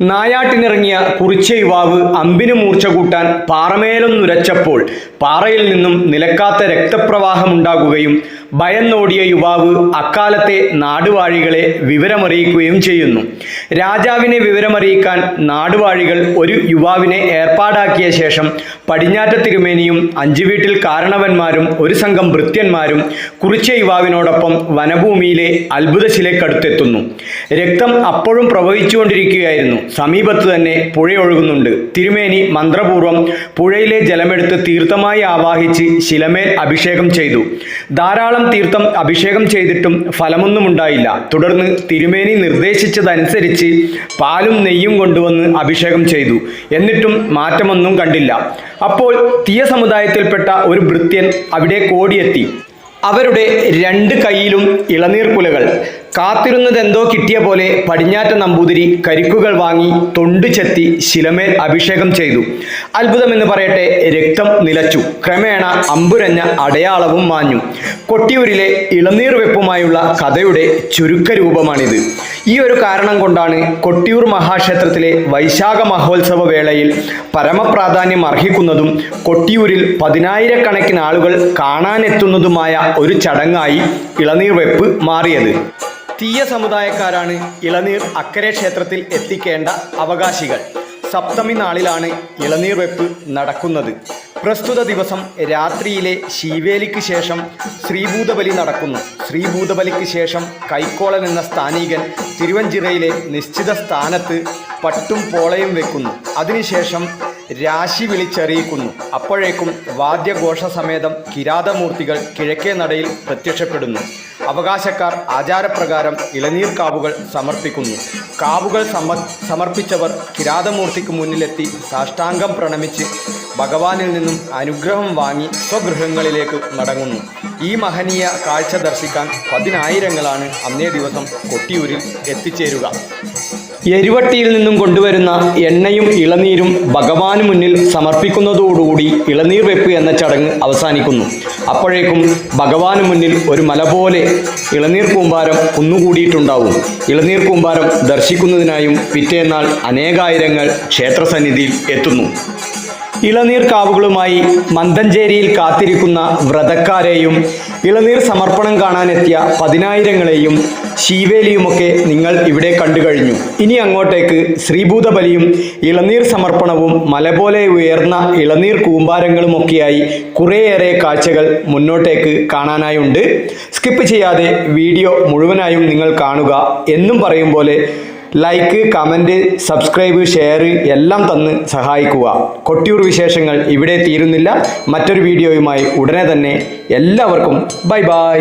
നായാട്ടിനിറങ്ങിയ കുറിച്ച യുവാവ് അമ്പിന് മൂർച്ച കൂട്ടാൻ പാറമേലൊന്നുരച്ചപ്പോൾ പാറയിൽ നിന്നും നിലക്കാത്ത രക്തപ്രവാഹമുണ്ടാകുകയും ഭയന്നോടിയ യുവാവ് അക്കാലത്തെ നാടുവാഴികളെ വിവരമറിയിക്കുകയും ചെയ്യുന്നു. രാജാവിനെ വിവരമറിയിക്കാൻ നാടുവാഴികൾ ഒരു യുവാവിനെ ഏർപ്പാടാക്കിയ ശേഷം പടിഞ്ഞാറ്റ തിരുമേനിയും അഞ്ചു വീട്ടിൽ കാരണവന്മാരും ഒരു സംഘം ഭൃത്യന്മാരും കുറിച്ച യുവാവിനോടൊപ്പം വനഭൂമിയിലെ അത്ഭുതശിലക്കടുത്തെത്തുന്നു. രക്തം അപ്പോഴും പ്രവഹിച്ചുകൊണ്ടിരിക്കുകയായിരുന്നു. സമീപത്ത് തന്നെ പുഴയൊഴുകുന്നുണ്ട്. തിരുമേനി മന്ത്രപൂർവം പുഴയിലെ ജലമെടുത്ത് തീർത്ഥമായി ആവാഹിച്ച് ശിലമേൽ അഭിഷേകം ചെയ്തു. ധാരാളം തീർത്ഥം അഭിഷേകം ചെയ്തിട്ടും ഫലമൊന്നും ഉണ്ടായില്ല. തുടർന്ന് തിരുമേനി നിർദ്ദേശിച്ചതനുസരിച്ച് പാലും നെയ്യും കൊണ്ടുവന്ന് അഭിഷേകം ചെയ്തു. എന്നിട്ടും മാറ്റമൊന്നും കണ്ടില്ല. അപ്പോൾ തീയ സമുദായത്തിൽപ്പെട്ട ഒരു ഭൃത്യൻ അവിടെ കോടിയെത്തി. അവരുടെ രണ്ട് കൈയിലും ഇളനീർ കുലകൾ കാത്തിരുന്നതെന്തോ കിട്ടിയ പോലെ പടിഞ്ഞാറ്റ നമ്പൂതിരി കരിക്കുകൾ വാങ്ങി തൊണ്ടു ചെത്തി ശിലമേൽ അഭിഷേകം ചെയ്തു. അത്ഭുതമെന്ന് പറയട്ടെ രക്തം നിലച്ചു. ക്രമേണ അമ്പുരഞ്ഞ അടയാളവും മാഞ്ഞു. കൊട്ടിയൂരിലെ ഇളനീർ വെപ്പുമായുള്ള കഥയുടെ ചുരുക്കരൂപമാണിത് ഈ ഒരു കാരണം കൊണ്ടാണ് കൊട്ടിയൂർ മഹാക്ഷേത്രത്തിലെ വൈശാഖ മഹോത്സവ വേളയിൽ പരമപ്രാധാന്യം അർഹിക്കുന്നതും കൊട്ടിയൂരിൽ പതിനായിരക്കണക്കിന് ആളുകൾ കാണാനെത്തുന്നതുമായ ഒരു ചടങ്ങായി ഇളനീർ വെപ്പ് മാറിയത്. തീയ സമുദായക്കാരാണ് ഇളനീർ അക്കരെ ക്ഷേത്രത്തിൽ എത്തിക്കേണ്ട അവകാശികൾ. സപ്തമി നാളിലാണ് ഇളനീർ വെപ്പ് നടക്കുന്നത്. പ്രസ്തുത ദിവസം രാത്രിയിലെ ശീവേലിക്ക് ശേഷം ശ്രീഭൂതബലി നടക്കുന്നു. ശ്രീഭൂതബലിക്ക് ശേഷം കൈക്കോളൻ എന്ന സ്ഥാനീകൻ തിരുവഞ്ചിറയിലെ നിശ്ചിത സ്ഥാനത്ത് പട്ടും പോളയും വെക്കുന്നു. അതിനുശേഷം രാശി വിളിച്ചറിയിക്കുന്നു. അപ്പോഴേക്കും വാദ്യഘോഷ സമേതം കിരാതമൂർത്തികൾ കിഴക്കേ നടയിൽ പ്രത്യക്ഷപ്പെടുന്നു. അവകാശക്കാർ ആചാരപ്രകാരം ഇളനീർ കാവുകൾ സമർപ്പിക്കുന്നു. കാവുകൾ സമ സമർപ്പിച്ചവർ കിരാതമൂർത്തിക്ക് മുന്നിലെത്തി സാഷ്ടാംഗം പ്രണമിച്ച് ഭഗവാനിൽ നിന്നും അനുഗ്രഹം വാങ്ങി സ്വഗൃഹങ്ങളിലേക്ക് മടങ്ങുന്നു. ഈ മഹനീയ കാഴ്ച ദർശിക്കാൻ പതിനായിരങ്ങളാണ് അന്നേ ദിവസം കൊട്ടിയൂരിൽ എത്തിച്ചേരുക. എരുവട്ടിയിൽ നിന്നും കൊണ്ടുവരുന്ന എണ്ണയും ഇളനീരും ഭഗവാന് മുന്നിൽ സമർപ്പിക്കുന്നതോടുകൂടി ഇളനീർ വെപ്പ് എന്ന ചടങ്ങ് അവസാനിക്കുന്നു. അപ്പോഴേക്കും ഭഗവാന് മുന്നിൽ ഒരു മല പോലെ ഇളനീർ കൂമ്പാരം കുന്നുകൂടിയിട്ടുണ്ടാവും ഇളനീർ കൂമ്പാരം ദർശിക്കുന്നതിനായും പിറ്റേന്നാൾ അനേകായിരങ്ങൾ ക്ഷേത്രസന്നിധിയിൽ എത്തുന്നു. ഇളനീർ കാവുകളുമായി മന്തഞ്ചേരിയിൽ കാത്തിരിക്കുന്ന വ്രതക്കാരെയും ഇളനീർ സമർപ്പണം കാണാനെത്തിയ പതിനായിരങ്ങളെയും ശീവേലിയുമൊക്കെ നിങ്ങൾ ഇവിടെ കണ്ടു കഴിഞ്ഞു. ഇനി അങ്ങോട്ടേക്ക് ശ്രീഭൂതബലിയും ഇളനീർ സമർപ്പണവും മലപോലെ ഉയർന്ന ഇളനീർ കൂമ്പാരങ്ങളുമൊക്കെയായി കുറേയേറെ കാഴ്ചകൾ മുന്നോട്ടേക്ക് കാണാനായുണ്ട്. സ്കിപ്പ് ചെയ്യാതെ വീഡിയോ മുഴുവനായും നിങ്ങൾ കാണുക. എന്നും പറയും പോലെ ലൈക്ക് കമന്റ് സബ്സ്ക്രൈബ് ഷെയർ എല്ലാം തന്ന് സഹായിക്കുക. കൊട്ടിയൂർ വിശേഷങ്ങൾ ഇവിടെ തീരുന്നില്ല. മറ്റൊരു വീഡിയോയുമായി ഉടനെ തന്നെ എല്ലാവർക്കും ബൈ ബൈ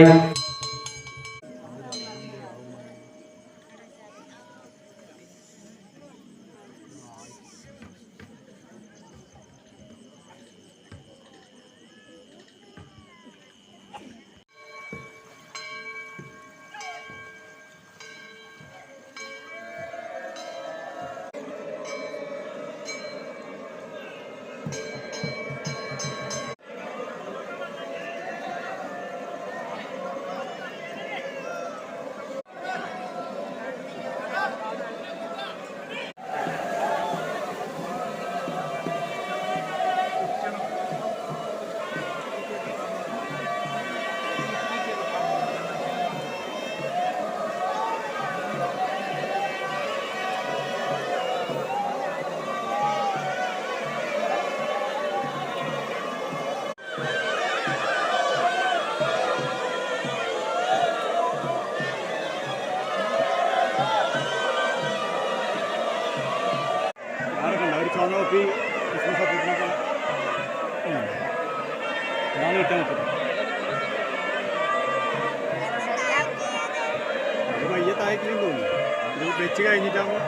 കുപ്പി ക്രിസ്മസ് അപ്പൂപ്പനൊക്കെ ഇതാണ് കിട്ടാൻ പറ്റും അത് പയ്യെ താഴേക്കും തോന്നുന്നു. ഇത് വെച്ച് കഴിഞ്ഞിട്ടാകുമ്പോൾ